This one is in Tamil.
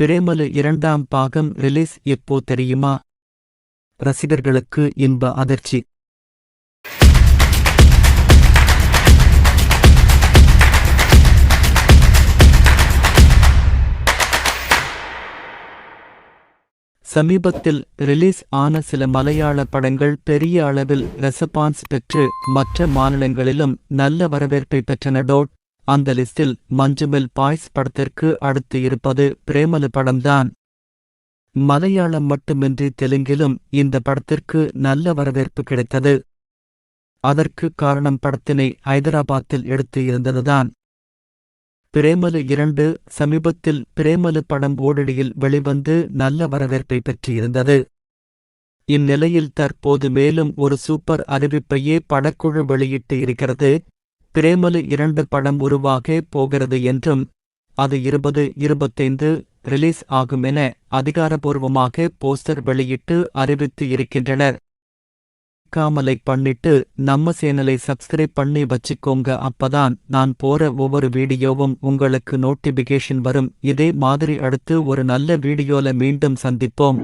பிரேமலு இரண்டாம் பாகம் ரிலீஸ் எப்போ தெரியுமா? ரசிகர்களுக்கு இன்ப அதிர்ச்சி. சமீபத்தில் ரிலீஸ் ஆன சில மலையாள படங்கள் பெரிய அளவில் ரெசபான்ஸ் பெற்று மற்ற மாநிலங்களிலும் நல்ல வரவேற்பை பெற்றன. டோட் அந்த லிஸ்டில் மஞ்சுமில் பாய்ஸ் படத்திற்கு அடுத்து இருப்பது பிரேமலு படம்தான். மலையாளம் மட்டுமின்றி தெலுங்கிலும் இந்த படத்திற்கு நல்ல வரவேற்பு கிடைத்தது. அதற்கு காரணம் படத்தினை ஐதராபாத்தில் எடுத்து இருந்ததுதான். பிரேமலு இரண்டு சமீபத்தில் பிரேமலு படம் ஓடடியில் வெளிவந்து நல்ல வரவேற்பை பெற்றிருந்தது. இந்நிலையில் தற்போது மேலும் ஒரு சூப்பர் அறிவிப்பையே படக்குழு வெளியிட்டு இருக்கிறது. பிரேமலு இரண்டு படம் உருவாக போகிறது என்றும் அது இருபது இருபத்தைந்து ரிலீஸ் ஆகும் என அதிகாரபூர்வமாக போஸ்டர் வெளியிட்டு அறிவித்து இருக்கின்றனர். காமலை பண்ணிட்டு நம்ம சேனலை சப்ஸ்கிரைப் பண்ணி வச்சுக்கோங்க. அப்பதான் நான் போற ஒவ்வொரு வீடியோவும் உங்களுக்கு நோட்டிபிகேஷன் வரும். இதே மாதிரி அடுத்து ஒரு நல்ல வீடியோல மீண்டும் சந்திப்போம்.